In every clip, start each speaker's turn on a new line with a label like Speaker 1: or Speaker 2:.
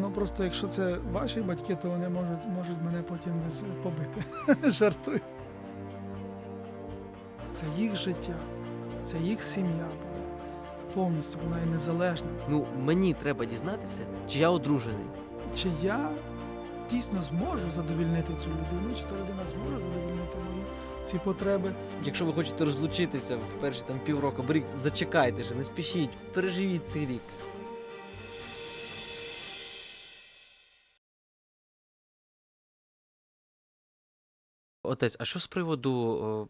Speaker 1: Ну просто якщо це ваші батьки, то вони можуть, можуть мене потім десь побити. Жартую. Це їх життя, це їх сім'я буде. Повністю вона і незалежна.
Speaker 2: Ну, мені треба дізнатися, чи я одружений.
Speaker 1: Чи я дійсно зможу задовільнити цю людину, чи ця людина зможе задовільнити мої ці потреби.
Speaker 2: Якщо ви хочете розлучитися в перші там півроку, рік, зачекайте же, не спішіть, переживіть цей рік. Отець, а що з приводу,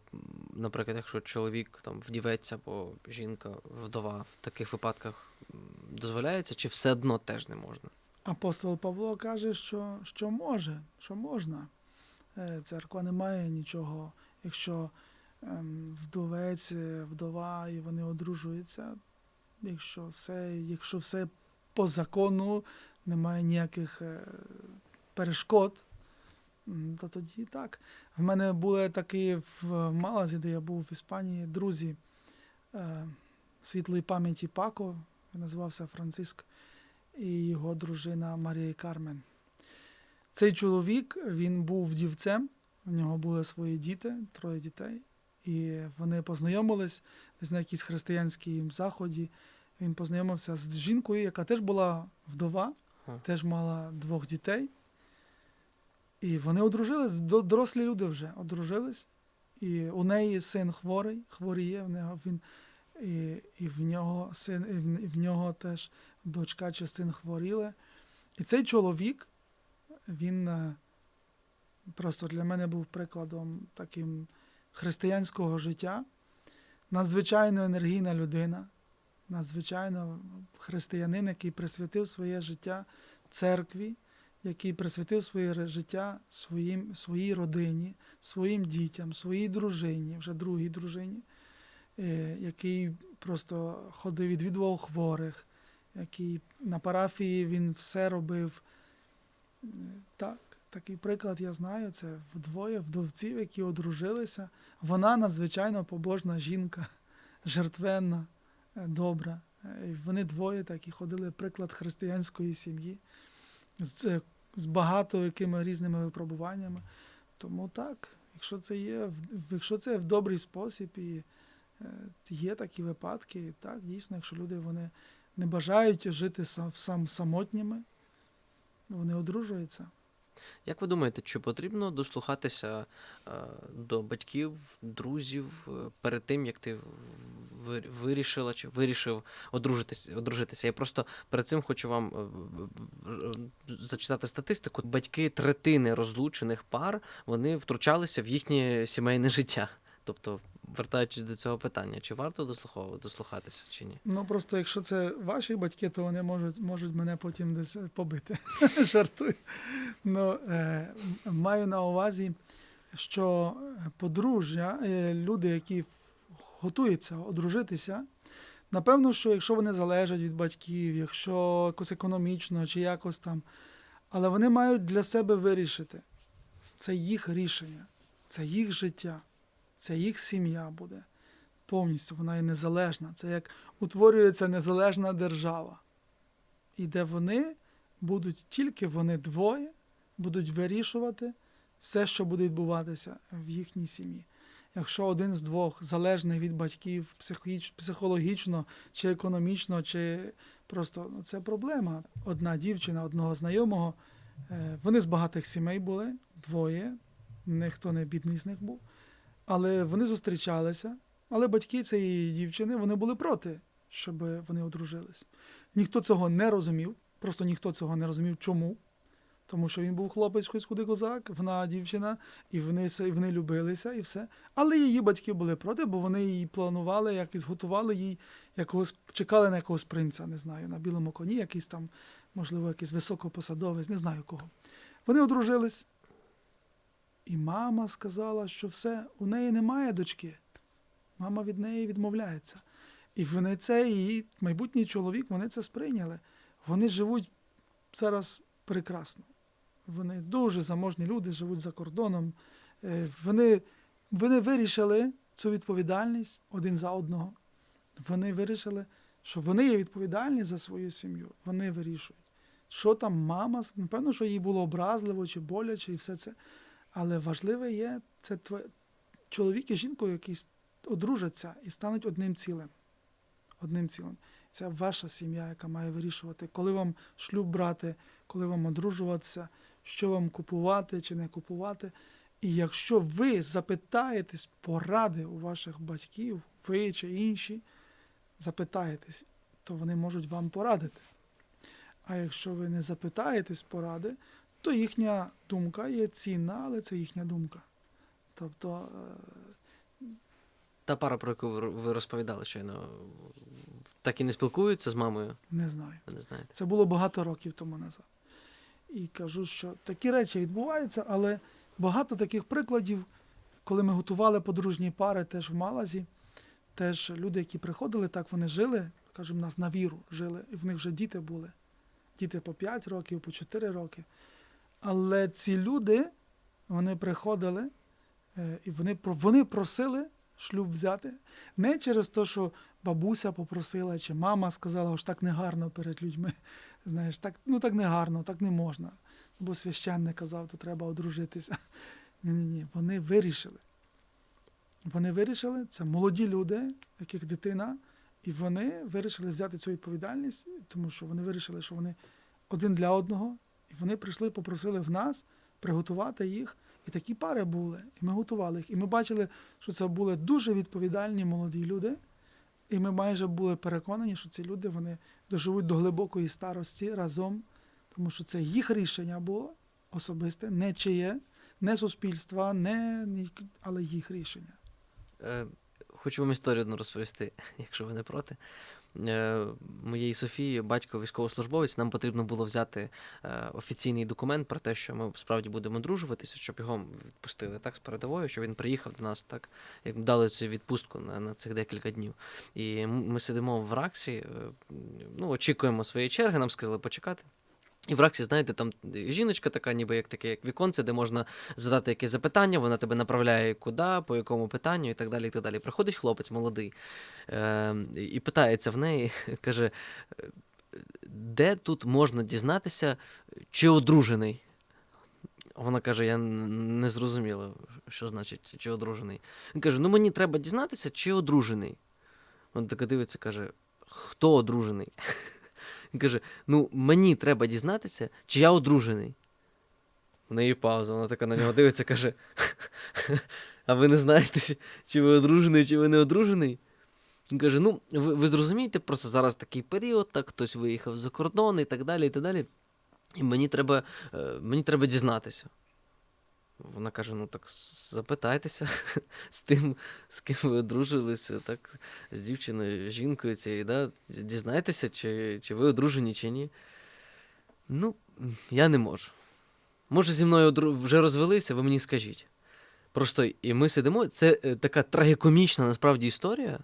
Speaker 2: наприклад, якщо чоловік там вдіветься або жінка вдова в таких випадках дозволяється, чи все одно теж не можна?
Speaker 1: Апостол Павло каже, що, що може, що можна. Е, Церква не має нічого. Якщо ем, вдовець, е, вдова і вони одружуються, якщо все, якщо все по закону, немає ніяких е, перешкод, то тоді так. В мене були такі в Малазі, де я був в Іспанії, друзі е, світлої пам'яті Пако, він називався Франциск і його дружина Марія Кармен. Цей чоловік він був вдівцем, у нього були свої діти, троє дітей, і вони познайомились десь на якійсь християнській заході. Він познайомився з жінкою, яка теж була вдова, теж мала двох дітей. І вони одружились, дорослі люди вже одружились. І у неї син хворий, хворіє, в нього він, і, і в нього син, і в, нього теж дочка чи син хворіли. І цей чоловік, він е, просто для мене був прикладом таким християнського життя. Надзвичайно енергійна людина, надзвичайно християнин, який присвятив своє життя церкві, який присвятив своє життя своїм, своїй родині, своїм дітям, своїй дружині, вже другій дружині, е, який просто ходив, відвідував хворих, який на парафії він все робив. Е, Так, такий приклад я знаю. Це вдвоє вдовців, які одружилися. Вона надзвичайно побожна жінка, жертвенна, е, добра. Вони двоє такі ходили приклад християнської сім'ї з, багато якими різними випробуваннями. Тому так, якщо це є, якщо це в добрий спосіб і е, є такі випадки, так, дійсно, якщо люди вони не бажають жити сам, сам самотніми, вони одружуються.
Speaker 2: Як ви думаєте, чи потрібно дослухатися е, до батьків, друзів е, перед тим, як ти вирішила чи вирішив одружитися? одружитися? Я просто перед цим хочу вам е, зачитати статистику. Батьки третини розлучених пар вони втручалися в їхнє сімейне життя. Тобто, вертаючись до цього питання, чи варто дослуховувати, дослухатися чи ні?
Speaker 1: Ну просто якщо це ваші батьки, то вони можуть, можуть мене потім десь побити. Жартую. Ну, е, маю на увазі, що подружжя, е, люди, які готуються одружитися, напевно, що якщо вони залежать від батьків, якщо якось економічно чи якось там, але вони мають для себе вирішити. Це їх рішення, це їх життя, це їх сім'я буде повністю вона є незалежна. Це як утворюється незалежна держава. І де вони будуть тільки вони двоє будуть вирішувати все, що буде відбуватися в їхній сім'ї. Якщо один з двох залежний від батьків психологічно чи економічно, чи просто ну, це проблема. Одна дівчина, одного знайомого, е, вони з багатих сімей були, двоє, ніхто не бідний з них був. Але вони зустрічалися, але батьки цієї дівчини вони були проти, щоб вони одружились. Ніхто цього не розумів, просто ніхто цього не розумів. Чому? Тому що він був хлопець, хоч куди козак, вона дівчина, і вони, вони любилися, і все. Але її батьки були проти, бо вони її планували, якось готували їй якогось, чекали на якогось принца, не знаю, на білому коні, якийсь там, можливо, якийсь високопосадовець, не знаю кого. Вони одружились. І мама сказала, що все, у неї немає дочки. Мама від неї відмовляється. І вони це, її майбутній чоловік, вони це сприйняли. Вони живуть зараз прекрасно. Вони дуже заможні люди, живуть за кордоном. Е, Вони, вони вирішили цю відповідальність один за одного. Вони вирішили, що вони є відповідальні за свою сім'ю. Вони вирішують. що там мама, напевно, що їй було образливо чи боляче, і все це. Але важливе є це твоє чоловік і жінкою, які одружаться і стануть одним цілим. Одним цілим. Це ваша сім'я, яка має вирішувати, коли вам шлюб брати, коли вам одружуватися, що вам купувати чи не купувати. І якщо ви запитаєтесь поради у ваших батьків, ви чи інші, запитаєтесь, то вони можуть вам порадити. А якщо ви не запитаєтесь поради, то їхня думка є цінна, але це їхня думка. Тобто, е,
Speaker 2: Та пара, про яку ви- ви розповідали щойно, так і не спілкуються з мамою,
Speaker 1: не знаю.
Speaker 2: ви не знаєте.
Speaker 1: Це було багато років тому назад. І кажу, що такі речі відбуваються, але багато таких прикладів, коли ми готували подружні пари теж в Малазі, теж люди, які приходили, так вони жили, кажемо, нас на віру жили, і в них вже діти були. Діти по 5 років, по 4 роки. Але ці люди, вони приходили, е, і вони, вони просили шлюб взяти не через те, що бабуся попросила, чи мама сказала, що так не гарно перед людьми. Знаєш, так, ну так не гарно, так не можна. Бо священник казав, то треба одружитися. Ні, ні, ні. Вони вирішили. Вони вирішили, це молоді люди, яких дитина, і вони вирішили взяти цю відповідальність, тому що вони вирішили, що вони один для одного, вони прийшли, попросили в нас приготувати їх. І такі пари були. І ми готували їх. І ми бачили, що це були дуже відповідальні молоді люди. І ми майже були переконані, що ці люди вони доживуть до глибокої старості разом, тому що це їх рішення було особисте, не чиє, не суспільства, не, але їх рішення.
Speaker 2: Е, Хочу вам історію одну розповісти, якщо ви не проти. Е, Моєї Софії, батько військовослужбовець, нам потрібно було взяти е, офіційний документ про те, що ми справді будемо одружуватися, щоб його відпустили так з передовою, щоб він приїхав до нас, так як дали цю відпустку на, на цих декілька днів. І ми сидимо в Раксі, е, ну, очікуємо своєї черги, нам сказали почекати. І в Раксі, знаєте, там жіночка така, ніби як таке, як віконце, де можна задати якесь запитання, вона тебе направляє куди, по якому питанню і так далі. і так далі. Приходить хлопець молодий е, і питається в неї, каже, «Е, де тут можна дізнатися, чи одружений? Вона каже: я не зрозуміла, що значить, чи одружений. Він каже: ну мені треба дізнатися, чи одружений. Вона така дивиться, каже: хто одружений? Він каже: ну мені треба дізнатися, чи я одружений. В неї пауза, вона така на нього дивиться, каже: А ви не знаєте, чи ви одружений, чи ви не одружений? Він каже: ну, ви, ви зрозумієте, просто зараз такий період, так хтось виїхав за кордон і так далі, і так далі. І мені треба, е, мені треба дізнатися. Вона каже: ну так запитайтеся з тим, з ким ви одружилися, так, з дівчиною, з жінкою цією, да? дізнайтеся, чи, чи ви одружені, чи ні. Ну, я не можу. Може, зі мною вже розвелися, ви мені скажіть. Просто і ми сидимо. Це е, така трагікомічна насправді історія,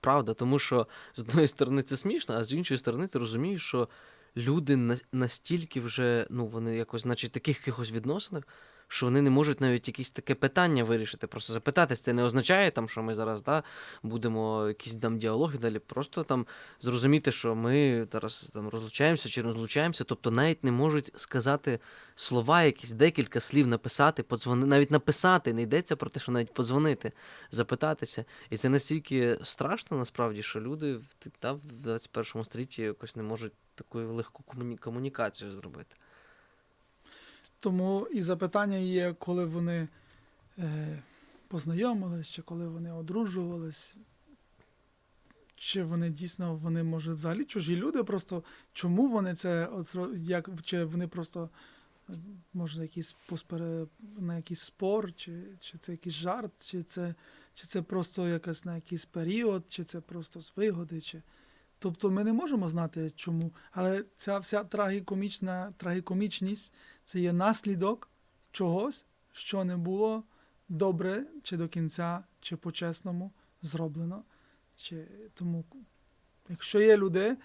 Speaker 2: правда, тому що з одної сторони це смішно, а з іншої сторони ти розумієш, що люди настільки вже, ну, вони якось, значить, таких якихось відносинах, що вони не можуть навіть якісь таке питання вирішити. Просто запитатись, це не означає, там, що ми зараз да, будемо якісь там діалоги далі. Просто там зрозуміти, що ми зараз там розлучаємося чи розлучаємося. Тобто навіть не можуть сказати слова, якісь декілька слів написати, подзвони, навіть написати. Не йдеться про те, що навіть подзвонити, запитатися. І це настільки страшно, насправді, що люди та, в 21 столітті якось не можуть таку легку комуні- комунікацію зробити.
Speaker 1: Тому і запитання є, коли вони е, познайомились, чи коли вони одружувались, чи вони дійсно, вони, може, взагалі чужі люди, просто чому вони це, як, чи вони просто, може, якийсь поспере, на якийсь спор, чи, чи це якийсь жарт, чи це, чи це просто якась на якийсь період, чи це просто з вигоди, чи. Тобто ми не можемо знати чому, але ця вся трагікомічна, трагікомічність це є наслідок чогось, що не було добре чи до кінця, чи по-чесному зроблено. Чи, тому, якщо є люди,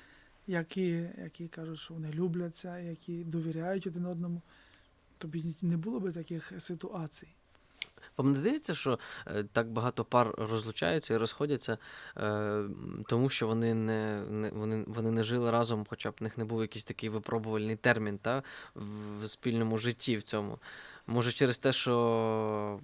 Speaker 1: які, які кажуть, що вони любляться, які довіряють один одному, тобі не було би таких ситуацій.
Speaker 2: Вам не здається, що е, так багато пар розлучаються і розходяться, е, тому що вони не, вони, вони не жили разом, хоча б в них не був якийсь такий випробувальний термін та, в спільному житті в цьому. Може, через те, що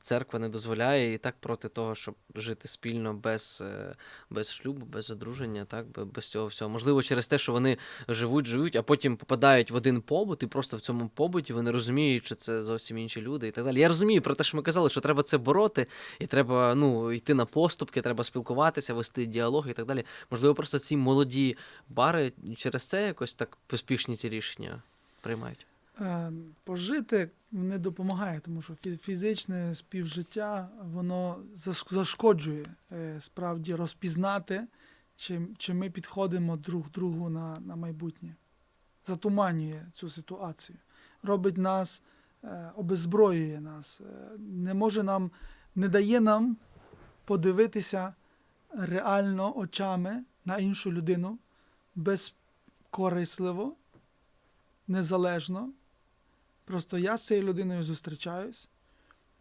Speaker 2: церква не дозволяє і так проти того, щоб жити спільно без, е, без шлюбу, без одруження, так, бе- без цього всього. Можливо, через те, що вони живуть, живуть, а потім попадають в один побут, і просто в цьому побуті вони розуміють, що це зовсім інші люди і так далі. Я розумію про те, що ми казали, що треба це бороти, і треба ну, йти на поступки, треба спілкуватися, вести діалог і так далі. Можливо, просто ці молоді бари через це якось так поспішні ці рішення приймають.
Speaker 1: Е, Пожити не допомагає, тому що фі- фізичне співжиття воно зашкоджує е, справді розпізнати, чи, чи ми підходимо друг другу на, на майбутнє. Затуманює цю ситуацію, робить нас, е, обезброює нас, не може нам, не дає нам подивитися реально очами на іншу людину безкорисливо, незалежно. Просто я з цією людиною зустрічаюсь.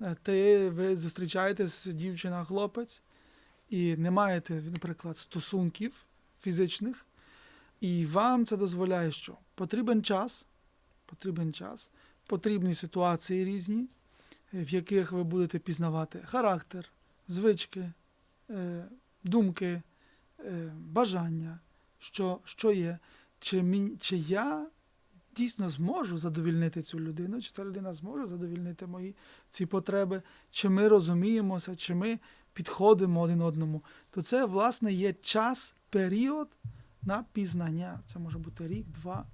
Speaker 1: е, Ти ви зустрічаєтесь, дівчина, хлопець, і не маєте, наприклад, стосунків фізичних, і вам це дозволяє, що потрібен час, потрібен час, потрібні ситуації різні, в яких ви будете пізнавати характер, звички, е, думки, е, бажання, що, що є, чи, мені, чи я дійсно зможу задовільнити цю людину, чи ця людина зможе задовільнити мої ці потреби, чи ми розуміємося, чи ми підходимо один одному, то це, власне, є час, період на пізнання. Це може бути рік, два.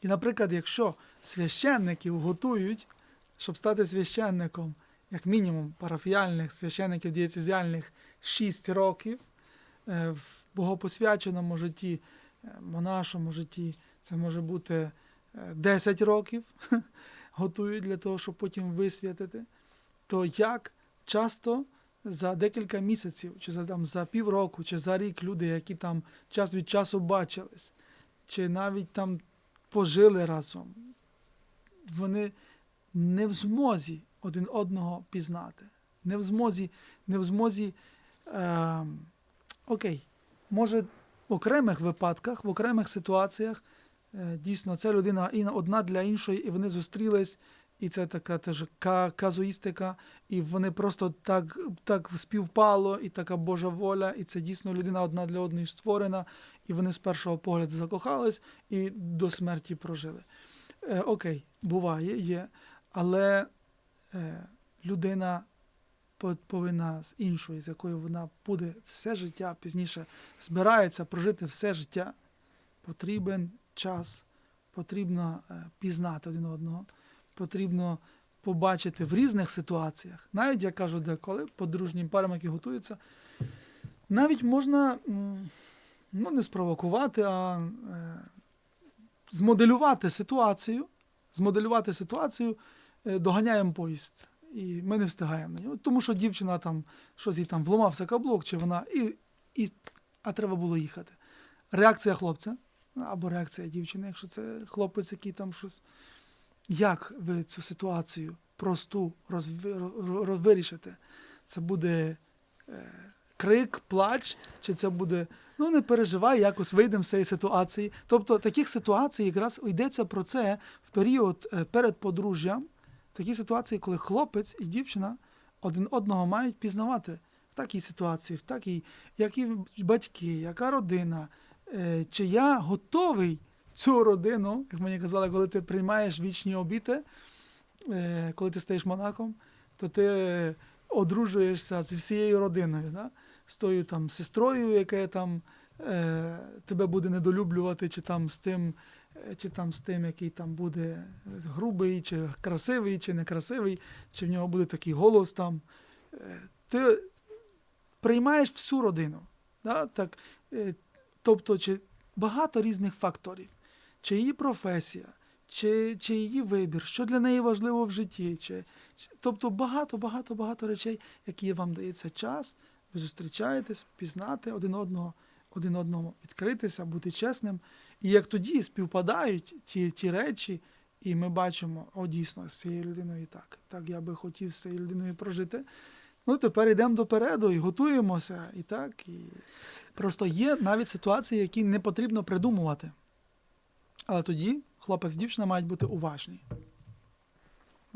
Speaker 1: І, наприклад, якщо священників готують, щоб стати священником, як мінімум парафіяльних священників дієцезіальних 6 років е, в богопосвяченому житті, е, монашому житті, це може бути 10 років готують для того, щоб потім висвятити, то як часто за декілька місяців, чи за, там, за півроку, чи за рік люди, які там час від часу бачились, чи навіть там пожили разом, вони не в змозі один одного пізнати. Не в змозі, не в змозі. Е, окей, може, в окремих випадках, в окремих ситуаціях дійсно ця людина і одна для іншої, і вони зустрілись, і це така теж казуїстика, і вони просто так, так співпало, і така Божа воля, і це дійсно людина одна для одної створена, і вони з першого погляду закохались і до смерті прожили. Е, окей, буває, є, але е, людина по- повинна з іншою, з якою вона буде все життя пізніше збирається прожити все життя. Потрібен час, потрібно е, пізнати один одного, потрібно побачити в різних ситуаціях. Навіть я кажу, деколи подружнім парам, які готуються, навіть можна ну, не спровокувати, а е, змоделювати ситуацію, змоделювати ситуацію, е, доганяємо поїзд. І ми не встигаємо. Тому що дівчина там щось їй там вломався каблук, чи вона, і, і, а треба було їхати. Реакція хлопця або реакція дівчини, якщо це хлопець, який там щось. Як ви цю ситуацію просту вирішите? Це буде е, крик, плач, чи це буде. Ну, не переживай, якось вийдемо з цієї ситуації. Тобто таких ситуацій якраз йдеться про це в період е, перед подружжям, такі ситуації, коли хлопець і дівчина один одного мають пізнавати в такій ситуації, в такій, які батьки, яка родина, чи я готовий цю родину, як мені казали, коли ти приймаєш вічні обіти, е, коли ти стаєш монахом, то ти одружуєшся зі всією родиною, да? з тою там сестрою, яка там е, тебе буде недолюблювати, чи там з тим, е, чи там з тим, який там буде грубий, чи красивий, чи некрасивий, чи в нього буде такий голос там. Е, Ти приймаєш всю родину. Да? Так, е, тобто, чи багато різних факторів, чи її професія, чи, чи її вибір, що для неї важливо в житті, чи, тобто багато, багато, багато речей, які вам дається час, ви зустрічаєтесь, пізнати один одного, один одного, відкритися, бути чесним. І як тоді співпадають ті, ті речі, І ми бачимо, о, дійсно, з цією людиною так. Так я би хотів з цією людиною прожити. Ну, тепер йдемо допереду і готуємося. І так. І... Просто є навіть ситуації, які не потрібно придумувати. Але тоді хлопець дівчина мають бути уважні.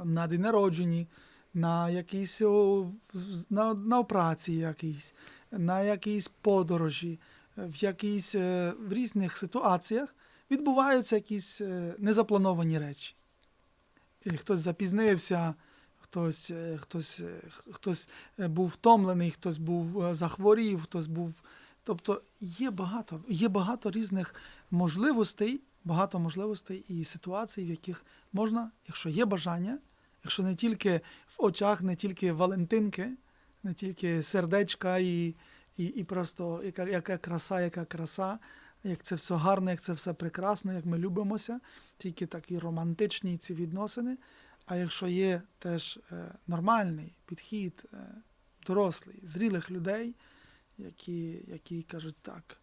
Speaker 1: На день народженні, на якійсь на, на операції якійсь, на якійсь подорожі, в якійсь е, в різних ситуаціях відбуваються якісь е, незаплановані речі. І хтось запізнився, хтось, е, хтось, хтось був втомлений, хтось був захворів, хтось був. Тобто є багато, є багато різних можливостей, багато можливостей і ситуацій, в яких можна, якщо є бажання, якщо не тільки в очах, не тільки валентинки, не тільки сердечка і, і, і просто яка, яка краса, яка краса, як це все гарно, як це все прекрасно, як ми любимося, тільки такі романтичні ці відносини. А якщо є теж е, нормальний підхід, е, дорослий, зрілих людей, які, які кажуть так,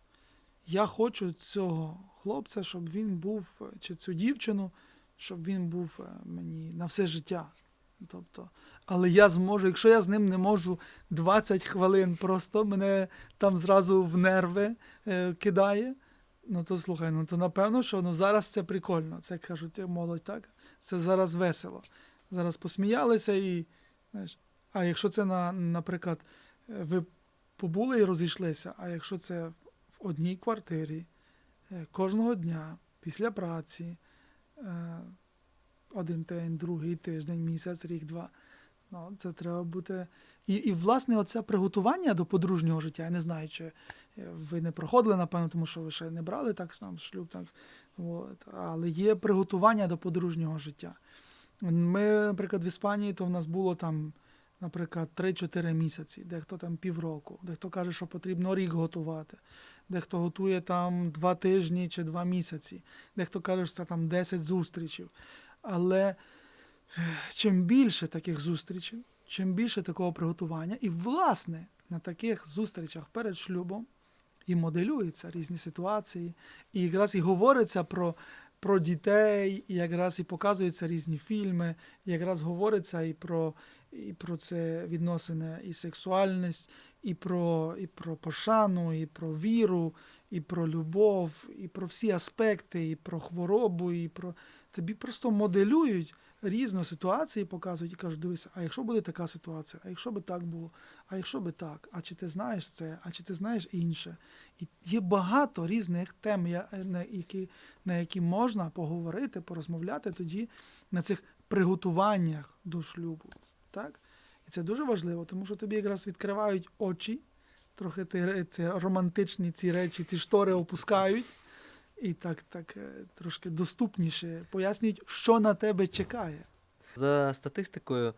Speaker 1: я хочу цього хлопця, щоб він був, е, чи цю дівчину, щоб він був е, мені на все життя. Тобто, але я зможу, якщо я з ним не можу 20 хвилин, просто мене там зразу в нерви е, кидає. Ну то слухай, ну то напевно, що ну зараз це прикольно. Це кажуть як молодь, так? Це зараз весело. Зараз посміялися і. Знаєш, а якщо це на, наприклад, е, ви побули і розійшлися, а якщо це в одній квартирі е, кожного дня, після праці, е, один день, другий тиждень, місяць, рік, два. Ну, це треба бути. І, і власне, оце приготування до подружнього життя. Я не знаю, чи е, ви не проходили, напевно, тому що ви ще не брали так сам шлюб, так, от, але є приготування до подружнього життя. Ми, наприклад, в Іспанії, то в нас було там, наприклад, 3-4 місяці, дехто там півроку, дехто каже, що потрібно рік готувати, дехто готує там 2 тижні чи 2 місяці, дехто каже, що це там 10 зустрічей. Але е, чим більше таких зустрічей, чим більше такого приготування, і власне на таких зустрічах перед шлюбом і моделюються різні ситуації, і якраз і говориться про, про дітей, і якраз і показуються різні фільми, і якраз говориться і про, і про це відносини, і сексуальність, і про, і про пошану, і про віру, і про любов, і про всі аспекти, і про хворобу, і про тобі просто моделюють різні ситуації, показують і кажуть, дивися, а якщо буде така ситуація, а якщо би так було, а якщо би так, а чи ти знаєш це, а чи ти знаєш інше? І є багато різних тем, на які, на які можна поговорити, порозмовляти тоді на цих приготуваннях до шлюбу. Так? І це дуже важливо, тому що тобі якраз відкривають очі, трохи ти, ці романтичні ці речі, ці штори опускають. І так, так е, трошки доступніше пояснюють, що на тебе чекає.
Speaker 2: За статистикою,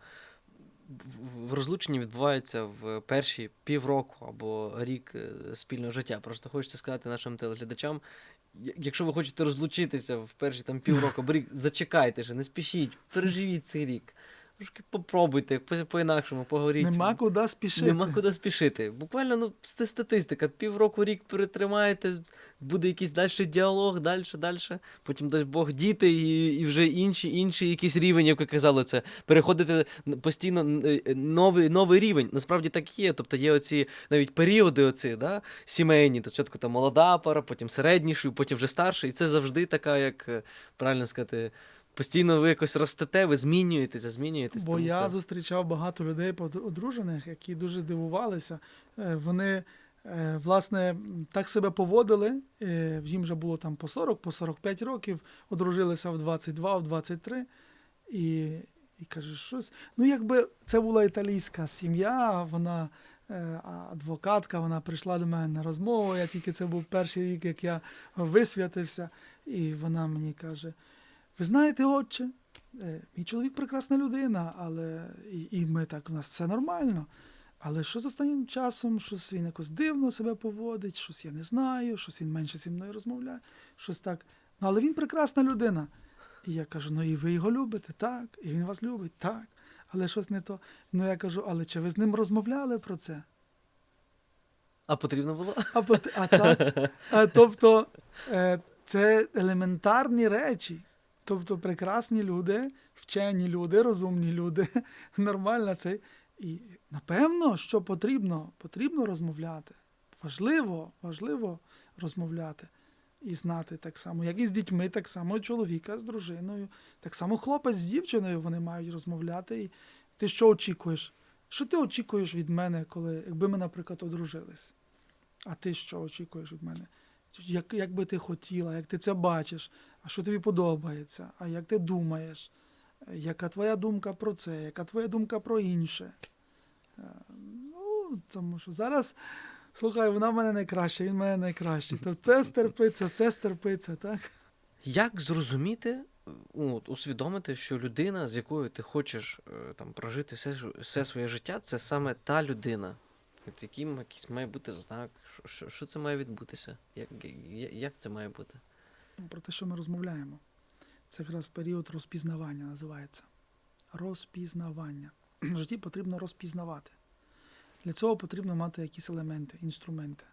Speaker 2: в- розлученні відбуваються в перші півроку або рік е, спільного життя. Просто хочеться сказати нашим телеглядачам. Якщо ви хочете розлучитися в перші там півроку рік, зачекайте же, не спішіть, переживіть цей рік. Трошки попробуйте, по- по-інакшому, поговоріть.
Speaker 1: Нема куди спішити.
Speaker 2: Нема куди спішити. Буквально ну, це статистика. Півроку рік перетримаєте, буде якийсь далі діалог, далі, далі. Потім дасть Бог діти, і, і вже інші, інший якийсь рівень, як ви казали, це переходите н- постійно е, новий, новий рівень. Насправді так є. Тобто є оці навіть періоди, оці, да, сімейні. Спочатку там молода пара, потім середніший, потім вже старший. І це завжди така, як е, правильно сказати. Постійно ви якось ростете, ви змінюєтеся, змінюєтесь.
Speaker 1: Бо
Speaker 2: тому
Speaker 1: я
Speaker 2: це-
Speaker 1: зустрічав багато людей одружених, які дуже здивувалися. Е, Вони, е, власне, так себе поводили. е, Їм вже було там по 40, по 45 років, одружилися в 22, в 23. І, і каже, щось. Ну, якби це була італійська сім'я, вона. Адвокатка, вона прийшла до мене на розмову. Я тільки це був перший рік, як я висвятився, і вона мені каже: Ви знаєте, отче, Е, Мій чоловік прекрасна людина, але і, і ми так, у нас все нормально. Але що з останнім часом, щось він якось дивно себе поводить, щось я не знаю, щось він менше зі мною розмовляє, щось так. Ну, але він прекрасна людина. І я кажу: ну і ви його любите, так, і він вас любить, так. Але щось не то. Ну я кажу, але чи ви з ним розмовляли про це?
Speaker 2: А потрібно було?
Speaker 1: А, а так, а, тобто е, це елементарні речі. Тобто прекрасні люди, вчені люди, розумні люди, нормально це. І напевно, що потрібно, потрібно розмовляти. Важливо, важливо розмовляти і знати так само, як і з дітьми, так само чоловіка з дружиною, так само хлопець з дівчиною вони мають розмовляти. І ти що очікуєш? Що ти очікуєш від мене, коли, якби ми, наприклад, одружились? А ти що очікуєш від мене? Як, як би ти хотіла, як ти це бачиш, а що тобі подобається, а як ти думаєш, Е, яка твоя думка про це, яка твоя думка про інше? Е, Ну, тому що зараз, слухай, вона в мене найкраща, він в мене найкращий. То це стерпиться, це стерпиться, так?
Speaker 2: Як зрозуміти, е, усвідомити, що людина, з якою ти хочеш там, прожити все, все своє життя, це саме та людина? От яким якийсь має бути знак, що, що, це має відбутися? Як, як це має бути?
Speaker 1: Про те, що ми розмовляємо. Це якраз період розпізнавання називається. Розпізнавання. В житті потрібно розпізнавати. Для цього потрібно мати якісь елементи, інструменти.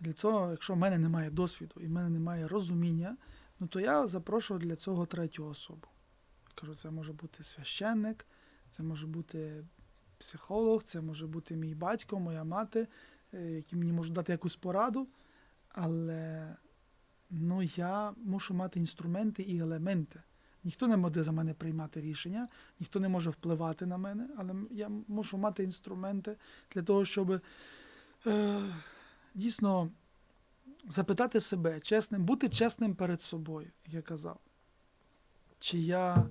Speaker 1: Для цього, якщо в мене немає досвіду і в мене немає розуміння, ну то я запрошую для цього третю особу. Кажу, це може бути священник, це може бути психолог, це може бути мій батько, моя мати, е, які мені можуть дати якусь пораду. Але ну, я мушу мати інструменти і елементи. Ніхто не може за мене приймати рішення, ніхто не може впливати на мене, але я мушу мати інструменти для того, щоб е, дійсно запитати себе, чесним, бути чесним перед собою, як я казав. Чи я,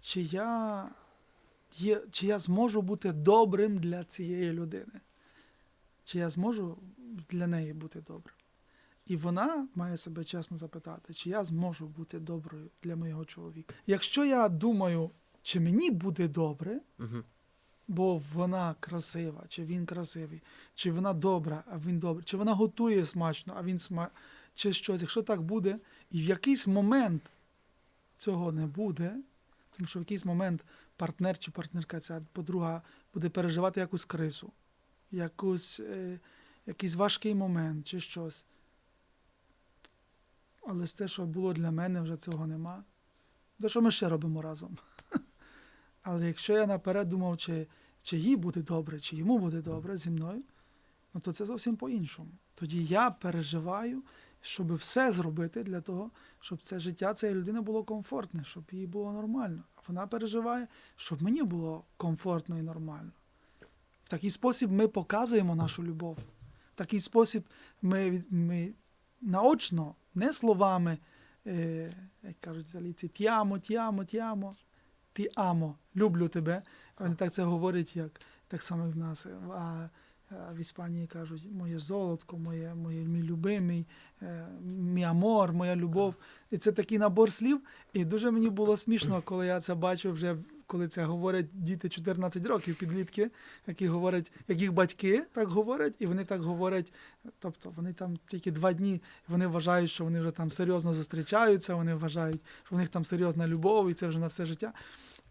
Speaker 1: чи я, чи я зможу бути добрим для цієї людини? Чи я зможу для неї бути добрим? І вона має себе чесно запитати, чи я зможу бути доброю для моєго чоловіка. Якщо я думаю, чи мені буде добре,
Speaker 2: Угу.
Speaker 1: бо вона красива, чи він красивий, чи вона добра, а він добрий, чи вона готує смачно, а він сма... чи щось. Якщо так буде, і в якийсь момент цього не буде, тому що в якийсь момент партнер чи партнерка, ця подруга буде переживати якусь кризу, якусь, е, якийсь важкий момент чи щось. Але з те, що було для мене, вже цього нема. То що ми ще робимо разом? Але якщо я наперед думав, чи, чи їй буде добре, чи йому буде добре зі мною, ну то це зовсім по-іншому. Тоді я переживаю, щоб все зробити для того, щоб це життя цієї людини було комфортне, щоб їй було нормально. Вона переживає, щоб мені було комфортно і нормально. В такий спосіб ми показуємо нашу любов. В такий спосіб ми, ми наочно, не словами, е, як кажуть італійці, тямо, тямо, тямо, амо, люблю тебе. Вони так це говорять, як так само і в нас. А в Іспанії кажуть, моє золотко, моє, моє мій любимий, е, мій амор, моя любов. І це такий набор слів. І дуже мені було смішно, коли я це бачу вже. Коли це говорять діти 14 років, підлітки, які говорять, як їх батьки так говорять, і вони так говорять. Тобто вони там тільки два дні, вони вважають, що вони вже там серйозно зустрічаються, вони вважають, що в них там серйозна любов, і це вже на все життя.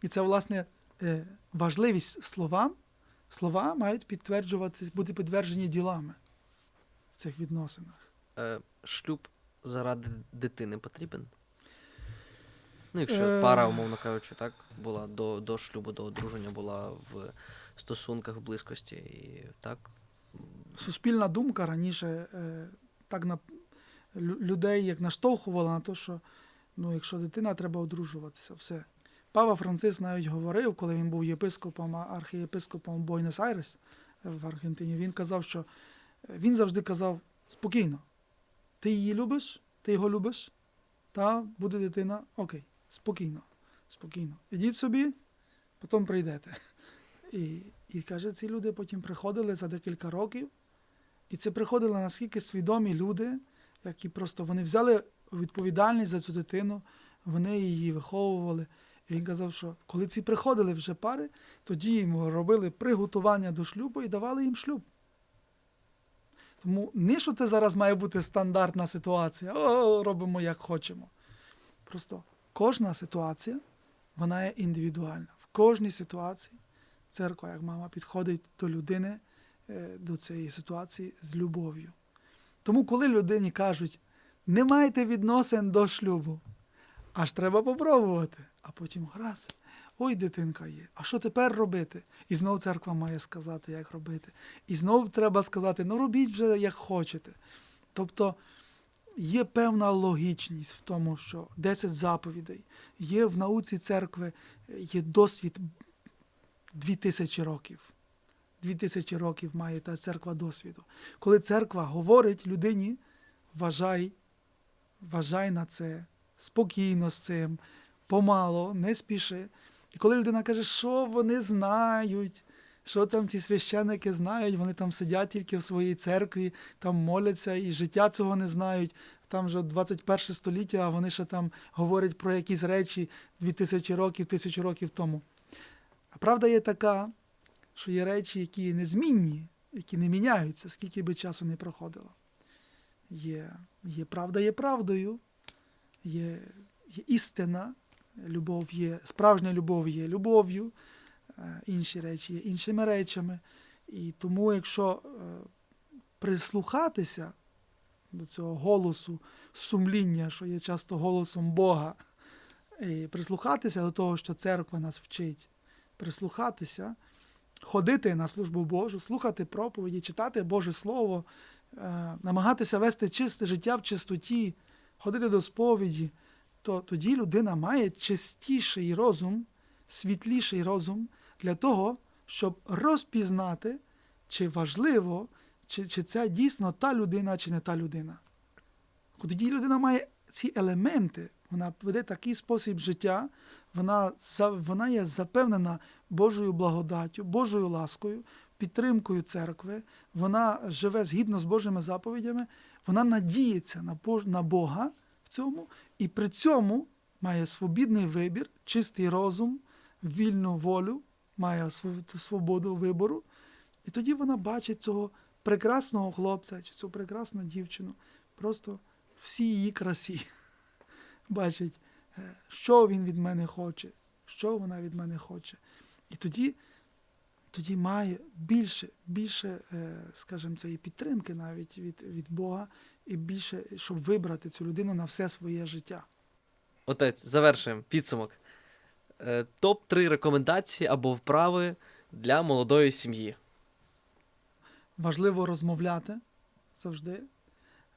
Speaker 1: І це, власне, е, важливість слова. Слова мають підтверджувати, бути підтверджені ділами в цих відносинах.
Speaker 2: Е, шлюб заради дитини потрібен? Ну, якщо
Speaker 1: Е.
Speaker 2: пара, умовно кажучи, так, була до, до шлюбу, до одруження була в стосунках, в близькості, і так.
Speaker 1: Суспільна думка раніше е, так на людей як наштовхувала на те, що ну, якщо дитина, треба одружуватися, все. Пава Франциск навіть говорив, коли він був єпископом, архієпископом Буенос-Айрес е, в Аргентині, він казав, що е, він завжди казав спокійно, ти її любиш, ти його любиш, та буде дитина, окей, спокійно, спокійно. Ідіть собі, потім прийдете. І, і каже, ці люди потім приходили за декілька років, і це приходили наскільки свідомі люди, які просто вони взяли відповідальність за цю дитину, вони її виховували. Він казав, що коли ці приходили вже пари, тоді їм робили приготування до шлюбу і давали їм шлюб. Тому не що це зараз має бути стандартна ситуація, о, робимо як хочемо. Просто кожна ситуація, вона є індивідуальна. В кожній ситуації церква, як мама, підходить до людини, е, до цієї ситуації з любов'ю. Тому, коли людині кажуть, не майте відносин до шлюбу, Аж треба попробувати. А потім раз. Ой, дитинка є. А що тепер робити? І знов церква має сказати, як робити. І знов треба сказати, ну робіть вже як хочете. Тобто є певна логічність в тому, що 10 заповідей, є в науці церкви, є досвід 2000 років. 2000 років має та церква досвіду. Коли церква говорить людині, вважай, вважай на це, спокійно з цим, помало, не спіши. І коли людина каже, що вони знають, що там ці священники знають, вони там сидять тільки в своїй церкві, там моляться і життя цього не знають. Там вже 21 століття, а вони ще там говорять про якісь речі 2000 років, тисячу років тому. А правда є така, що є речі, які незмінні, які не міняються, скільки би часу не проходило. Є, є правда є правдою, є, є істина, любов є, справжня любов є любов'ю, е, інші речі є іншими речами. І тому, якщо е, прислухатися до цього голосу сумління, що є часто голосом Бога, і прислухатися до того, що церква нас вчить, прислухатися, ходити на службу Божу, слухати проповіді, читати Боже Слово, е, намагатися вести чисте життя в чистоті, ходити до сповіді, то тоді людина має чистіший розум, світліший розум для того, щоб розпізнати, чи важливо, чи, чи це дійсно та людина, чи не та людина. Тоді людина має ці елементи, вона веде такий спосіб життя, вона, вона є запевнена Божою благодаттю, Божою ласкою, підтримкою церкви, вона живе згідно з Божими заповідями, вона надіється на, Бога в цьому, і при цьому має свобідний вибір, чистий розум, вільну волю, має свободу вибору. І тоді вона бачить цього прекрасного хлопця чи цю прекрасну дівчину просто в всій її красі. Бачить, е, що він від мене хоче, що вона від мене хоче. І тоді, тоді має більше, більше, е, скажімо, цієї підтримки навіть від, від Бога, і більше, щоб вибрати цю людину на все своє життя.
Speaker 2: Отець, завершуємо підсумок. Е, Топ-3 рекомендації або вправи для молодої сім'ї.
Speaker 1: Важливо розмовляти завжди.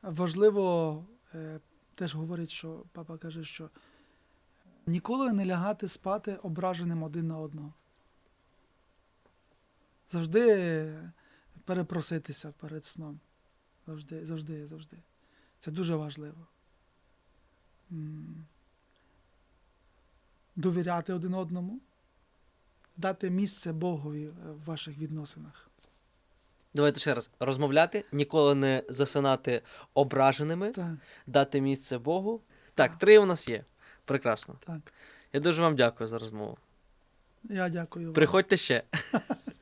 Speaker 1: Важливо, е, теж говорить, що папа каже, що ніколи не лягати спати ображеним один на одного. Завжди перепроситися перед сном. Завжди, завжди, завжди. Це дуже важливо. Довіряти один одному, дати місце Богові е, в ваших відносинах.
Speaker 2: Давайте ще раз розмовляти, ніколи не засинати ображеними,
Speaker 1: Так,
Speaker 2: дати місце Богу. Так, три у нас є. Прекрасно.
Speaker 1: так.
Speaker 2: Я дуже вам дякую за розмову.
Speaker 1: Я дякую. вам.
Speaker 2: Приходьте ще.